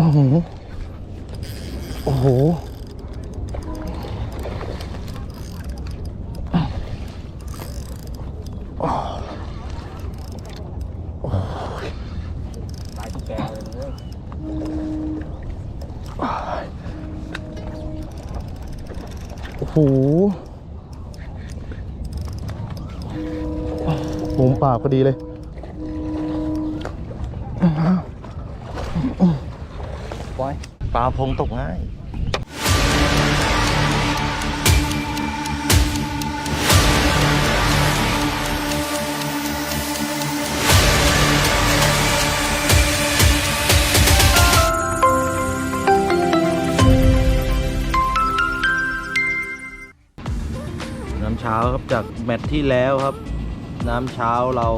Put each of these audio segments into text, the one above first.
โอ้โห โอ้โหตายทุกแกเลยเว้ยโอ้โหมุมปากพอดีเลย ปล่าพงตกง่าย น้ำเช้าครับจากแมตช์ที่แล้วครับ น้ำเช้าเรา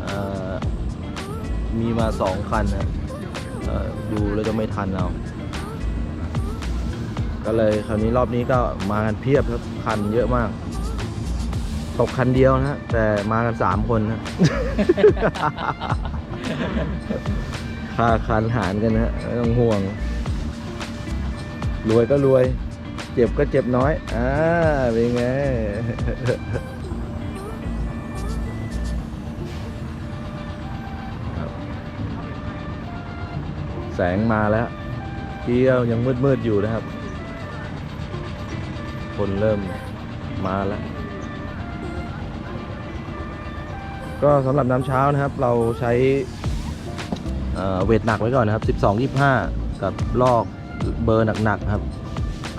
เอ่อมีมาสองคันนะ ดูแล้วจะไม่ทันเราก็เลยคราวนี้รอบนี้ก็มากันเพียบครับคันเยอะมาก ตกคันเดียวนะฮะแต่มากันสามคนนะ ค่าคันหารกันนะฮะไม่ต้องห่วง รวยก็รวย เจ็บก็เจ็บน้อย อ่า เป็นไง แสงมาแล้วที่ยังมืดๆอยู่นะครับ คนเริ่มมาแล้ว ก็สำหรับน้ำเช้านะครับ เราใช้เอ่อเวทหนักไว้ก่อนนะครับ 12 25 กับลอกเบอร์หนักๆครับ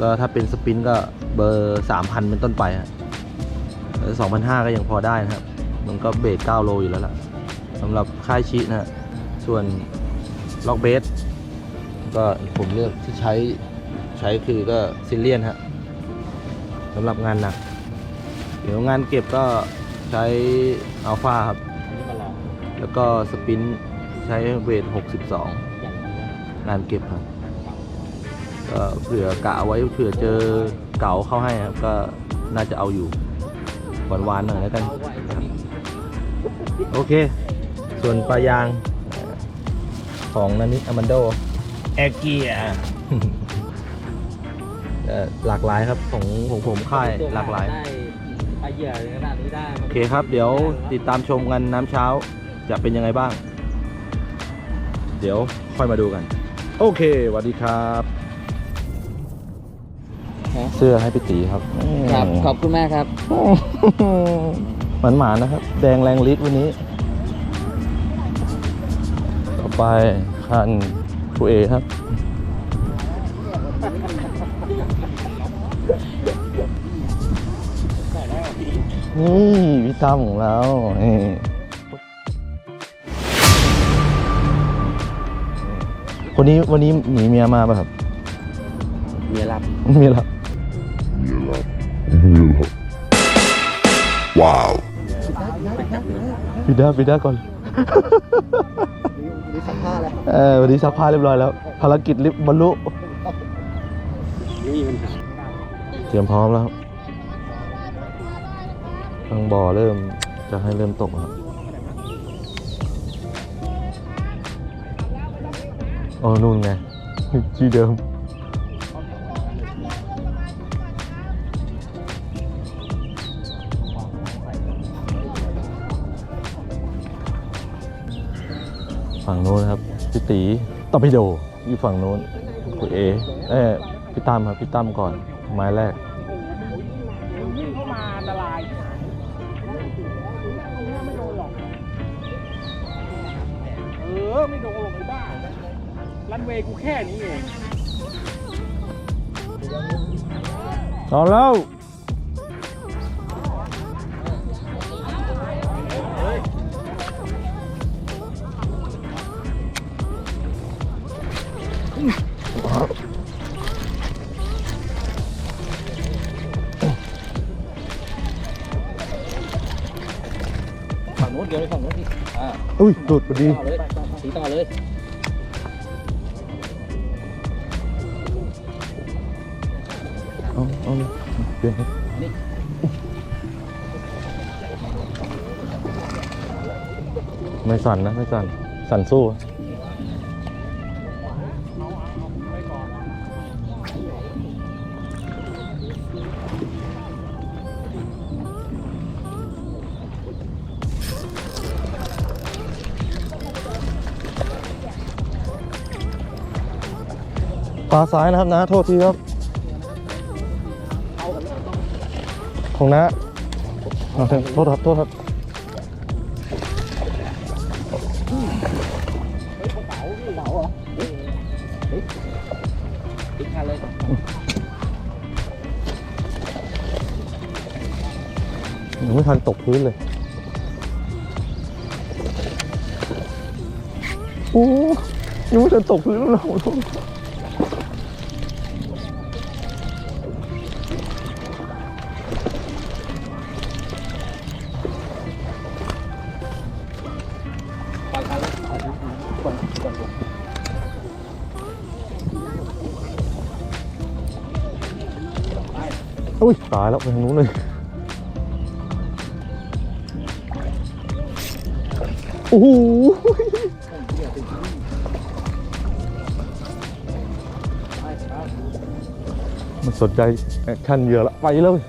ก็ถ้าเป็นสปินก็เบอร์ 3,000 เป็นต้นไปฮะสองพันห้าก็ยังพอได้นะครับ มันก็เบส9โลอยู่แล้วล่ะสำหรับค่ายชินะฮะส่วนล็อกเบส ก็ผมเลือกที่ใช้ใช้คือก็ซิลเลียนฮะสำหรับงานหนัก เดี๋ยวงานเก็บก็ใช้อัลฟาครับ แล้วก็สปินใช้เวท 62 งานเก็บครับก็เผื่อกะเอาไว้เผื่อเจอเก๋าเข้าให้ครับก็น่าจะเอาอยู่หวานๆหน่อยแล้วกัน โอเค ส่วนปลายางของนันนิอามันโด แอเกียหลากหลายครับของของผมค่ายหลากหลายได้ปลาเหยื่อขนาดนี้ได้โอเคครับ เดี๋ยวติดตามชมกันน้ำเช้าจะเป็นยังไงบ้าง เดี๋ยวค่อยมาดูกัน โอเคสวัสดีครับ เสื้อให้พี่ตีครับครับขอบคุณมากครับหมันหมานะครับ แดงแรงฤทธิ์วันนี้ ต่อไปคัน คูเอครับ นี่พี่ตั้มของเรานี่คนนี้วันนี้หนีเมียมาป่ะครับ เมียรับเมียรับ Wow. ปิดได้ปิดได้ก่อน นี่สัมภาษณ์แล้วเออวันนี้ซักผ้าเรียบร้อยแล้ว ภารกิจริบบรรลุไม่มีปัญหาเตรียมพร้อมแล้วครับทางบ่อเริ่มจะให้เริ่มตกแล้วครับโอ้นู่นไง ที่เดิม ฝั่งโน้นครับพี่ตีตอปิโดอยู่ฝั่งโน้นคุณเอเอ้ยพี่ตั้มครับพี่ตั้มก่อนไม้แรกวิ่งเข้ามาอันตรายไม่โดนหรอกเออไม่โดนหรอกไอ้บ้ารันเวย์กูแค่นี้เองต่อแล้ว อ่าอุ้ยหลุดพอดีต่อเลยสีต่อเลยเอาเอาเลยเปลี่ยนครับนี่ไม่สั่นนะ ไม่สั่น สั่นสู้ ปลาซ้ายนะครับนะโทษทีครับ ของนะเอาเถอะโทษครับโทษครับยังไม่ทันตกพื้นเลย โอ้ยังไม่ทันตกพื้นเลยโอ้โยตายแล้วไปทางนู้นเลยโอ้โหมันสนใจแอคชั่นเหยื่อละไปเลย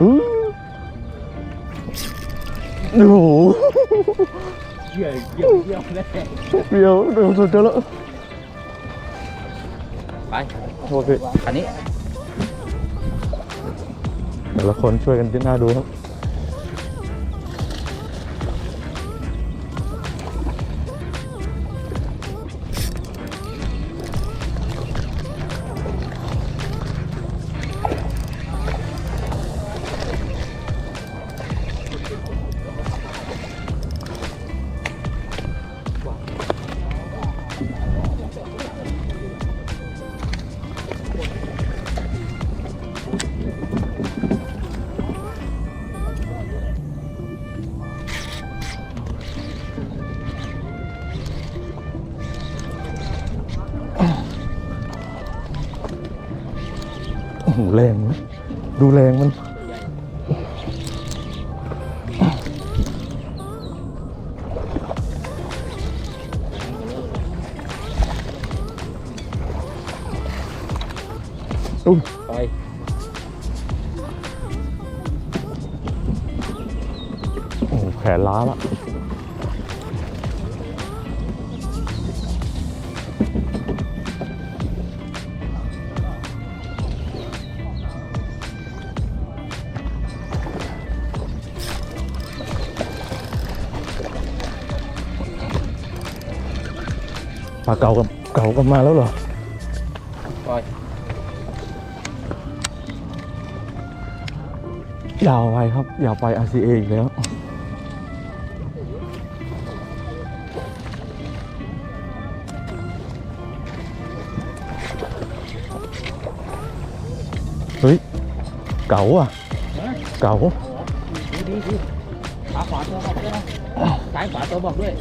อื้อโอ้โหเยี่ยเยี่ยเยี่ยแน่เดี๋ยวเดี๋ยวสนใจแล้วไป โทษพี่คันนี้ แต่ละคนช่วยกันที่น่าดูครับ อุ้ยไปโอ้โหแขนล้าละปลาเก่ากับเก่ากับมาแล้วเหรอ ยาวไปครับยาวไป RCA อีกแล้ว เฮ้ย เก๋าอะ เก๋าดีดีดีขาขวาตัวบอกด้วยนะซ้ายขวาตัวบอกด้วย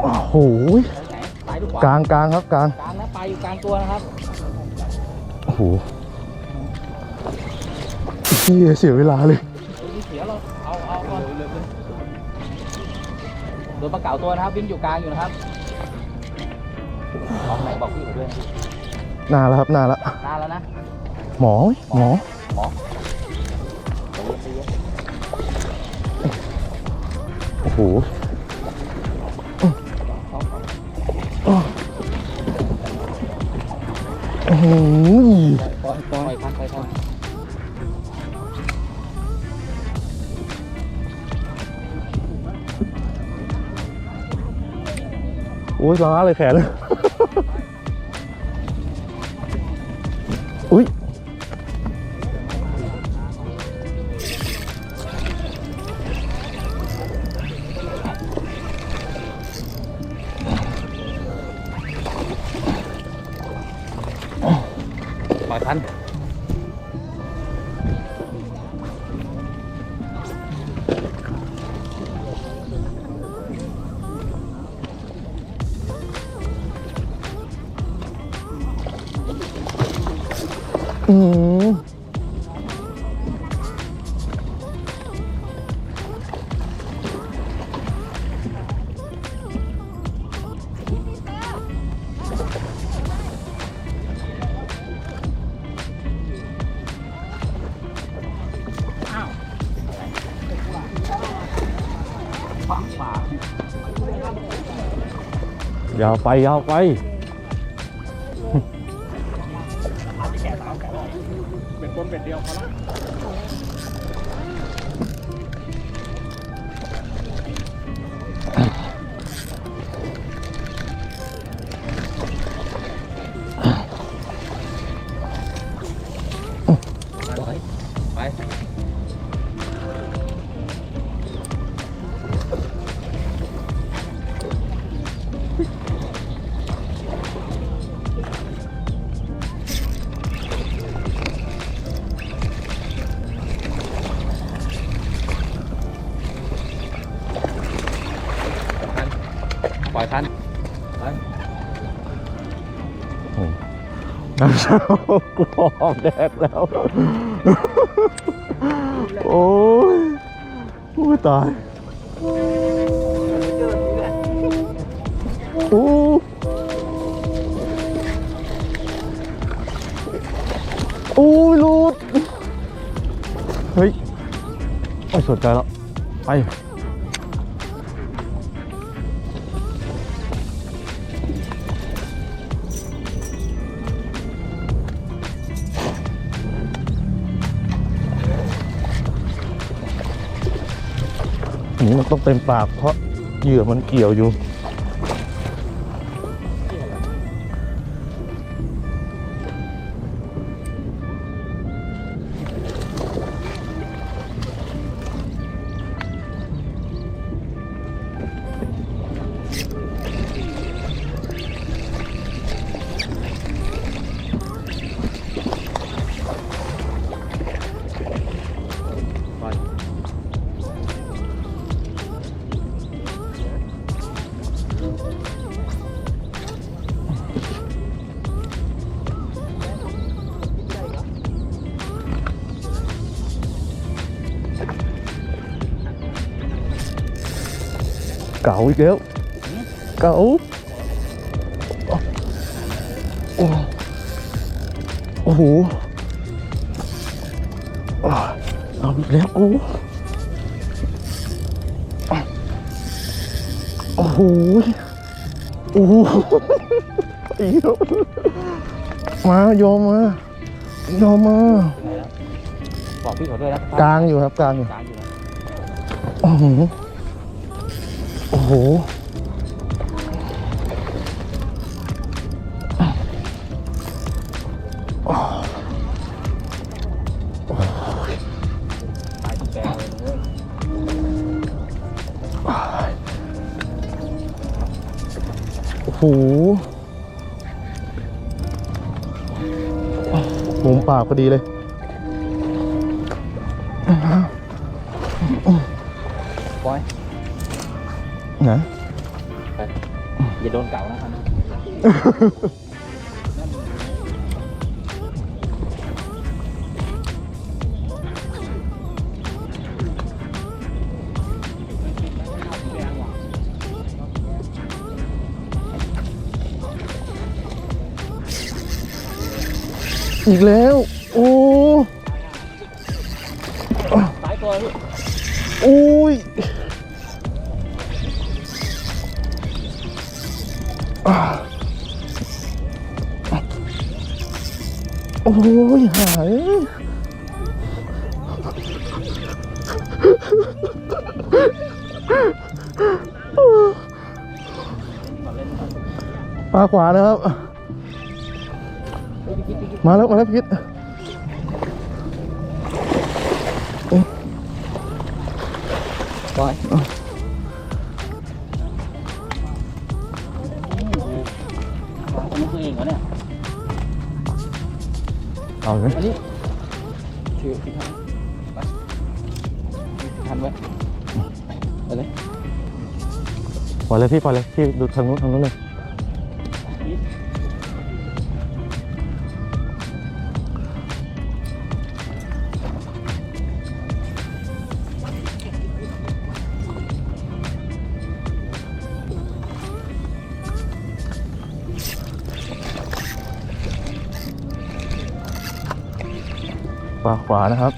โอ้โหไหนซ้ายหรือขวากลางกลางครับกลาง กลางนะไปอยู่กลางตัวนะครับ โอ้โหเหี้ยเสียเวลาเลยนี่เสียเราเอาเอาก่อนโดนปลาเก๋าตัวนะครับวิ่งอยู่กลางอยู่นะครับบอกไหนบอกพี่ผมด้วยนานแล้วครับนานแล้วนานแล้วนะหมอไหมหมอหมอใจเย็นใจเย็นโอ้โห อยปล่อยพันไปพันโอ้ยล้าเลยแขนเลยอุ้ยปล่อยพัน ยาวไปยาวไปเป็นบนเป็นเดียวพอละ ปล่อยคันน้ำเช้ากูพร้อมแดกแล้ว โอ้ยโอ้ยตายโอ้โอ้ยรูดเฮ้ยไม่สนใจแล้ว ไป นนี้มันต้องเต็มปากเพราะเหยื่อมันเกี่ยวอยู่ เก่าอีกแล้วเก่าโอ้โอ้โหอะเโอ้โห โอ้โหมุมปากพอดีเลย อีกแล้ว โอ้สายตัวพี่โอ้ย ปลาขวานะครับ มาแล้ว มาแล้วพี่คิดปล่อย เอาไหมอันนี้ถือถือทันไปทันไว้ไปเลยปล่อยเลยพี่ปล่อยเลยพี่ดูทางนู้นทางนู้นเลย นะครับ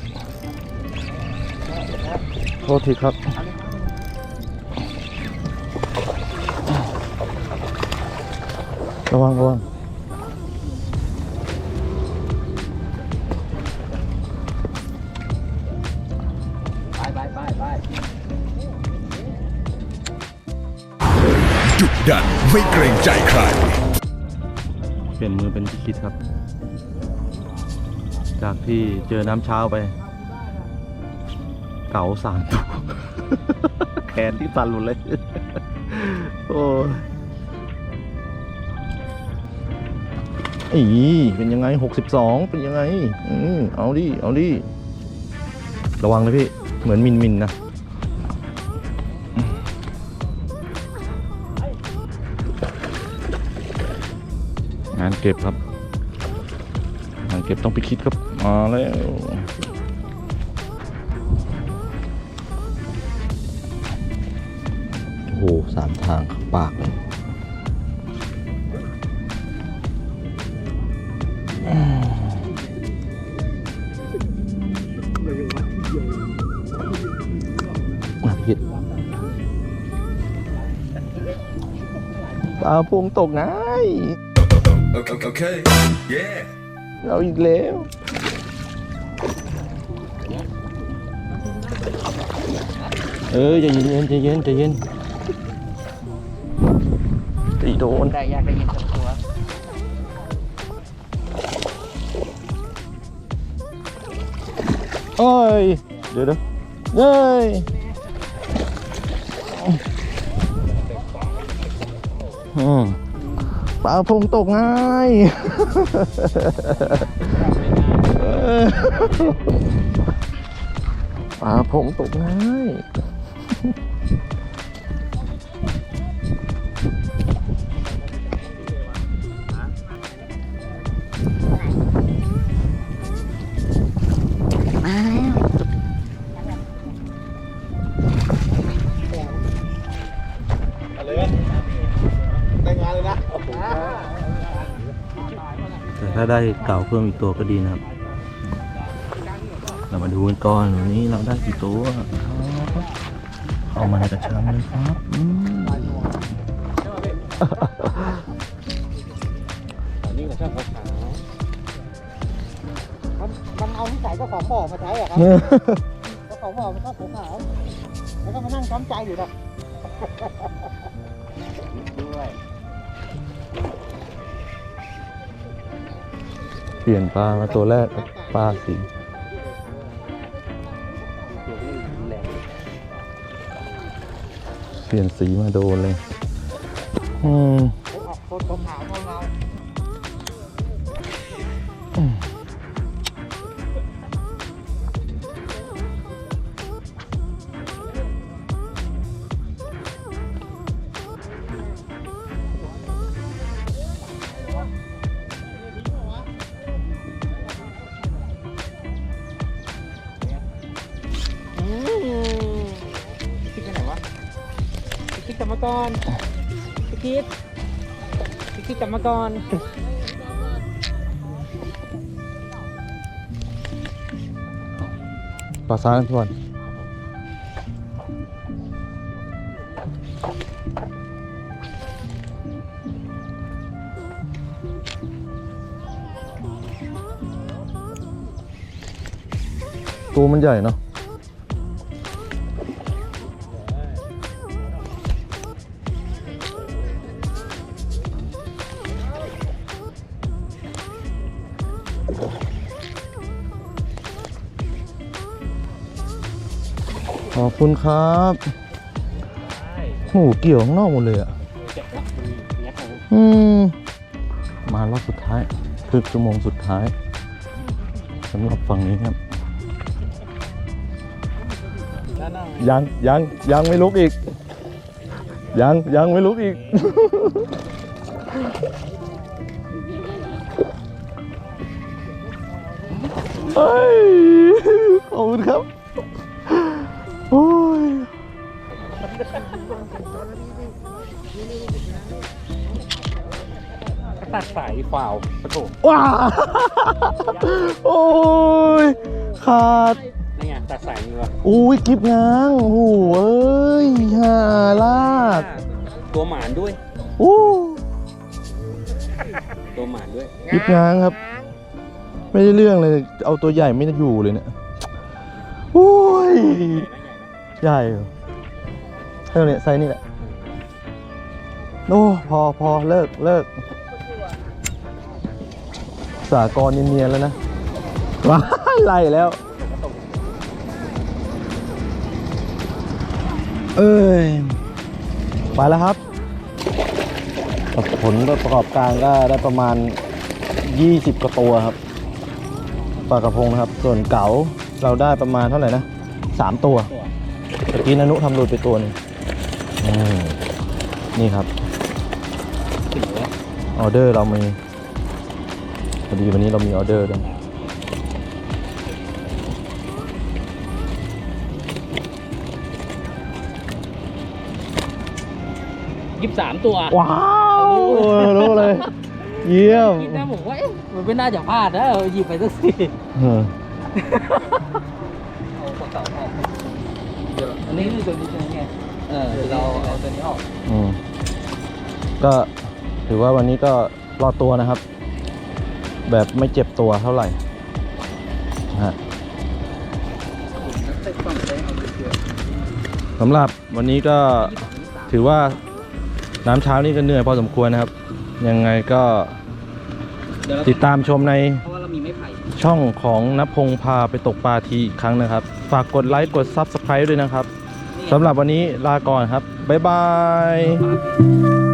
โทษทีครับ ระวังระวังไปไปไปไปดุดันไม่เกรงใจใคร เปลี่ยนมือเป็นพิคิดครับ จากที่เจอน้ำเช้าไป เก๋าสามตัวแขนที่สั่นหมดเลย โอ้ยอีเป็นยังไงหกสิบสองเป็นยังไง อืมเอาดิ เอาดิ ระวังนะพี่ เหมือนมินมินนะ งานเก็บครับ งานเก็บต้องไปคิดครับ มาแล้ว โอ้โหสามทางครับปากเลยผิดปลาพวงตกไง่าย Okay yeah เอาอีกแล้ว เออใจเย็นใจเย็นใจเย็นตีโดนได้อยากได้ยินสักตัวเอ้ยเดี๋ยวเดี๋ยวเอ้ยอืมปลาพงตกง่ายเออปลาพงตกง่าย ถ้าได้เก่าเพิ่มอีกตัวก็ดีนะครับ เรามาดูกันก่อนวันนี้เราได้กี่ตัวครับเอามาในกระชังเลยครับอืมนี่ก็ชอบขาวมันมันเอานิสัยเจ้าของบ่อมาใช้อะครับเจ้าของบ่อมันชอบขาวๆแล้วก็มานั่งช้ำใจอยู่นะด้วย ปลี่ยนปลามาตัวแรกปลาสีเปลี่ยนสีมาโดนเลย อืม คิดไปไหนวะคิดกลับมาก่อนคิดคิดกลับมาก่อนปลาซ้ายทุกคนตัวมันใหญ่เนาะ ขอบคุณครับโอ้โหเกี่ยวข้างนอกหมดเลยอะอืมมารอบสุดท้ายครึ่งชั่วโมงสุดท้ายสำหรับฝั่งนี้ครับ ยังยังยังไม่ลุกอีก ยังยังไม่ลุกอีก เฮ้ยขอบคุณครับโอ้ยตัดสายฟาวปะโถว้าโอ้ยขาดนี่ไงตัดสายมืออุ้ยกิบง้างโอ้โหเอ้ยห่าลากตัวหมานด้วยโอ้ยิบง้างครับ ไม่ได้เรื่องเลย เอาตัวใหญ่ไม่ได้อยู่เลยเนี่ยโอ้ยใหญ่เหรอเท่านี้ไซส์นี่แหละโอ้พอพอเลิกเลิกสากรเนียนๆแล้วนะว้าไล่แล้ว เอ้ยไปแล้วครับ ผลประกอบการก็ได้ประมาณ 20กว่าตัวครับ ปลากระพงนะครับ ส่วนเก๋าเราได้ประมาณเท่าไหร่นะสามตัวตะกี้นานุทำหลุดไปตัวหนึงอืมนี่ครับออเดอร์เรามีพอดีวันนี้เรามีออเดอร์ด้วยยี่สิบสามตัว ว้าว รู้เลย เยี่ยมคิดนะผมว่าเอ๊ะมันไม่น่าจะพลาดนะเอาหยิบไปสักสี่เออเอากระเป๋าออกอันนี้คือตัวนี้ใช่ไหมไงเออเราเอาตัวนี้ออกอืมก็ถือว่าวันนี้ก็รอดตัวนะครับ แบบไม่เจ็บตัวเท่าไหร่นะฮะสำหรับวันนี้ก็ถือว่าน้ำเช้านี่ก็เหนื่อยพอสมควรนะครับ ยังไงก็เดี๋ยวเรา ติดตามชมในเพราะว่าเรามีไม้ไผ่ช่องของนพงษ์พาไปตกปลาทีอีกครั้งนะครับ ฝากกดไลค์กด Subscribe ด้วยนะครับสำหรับวันนี้ลาก่อนครับ บ๊ายบายนี่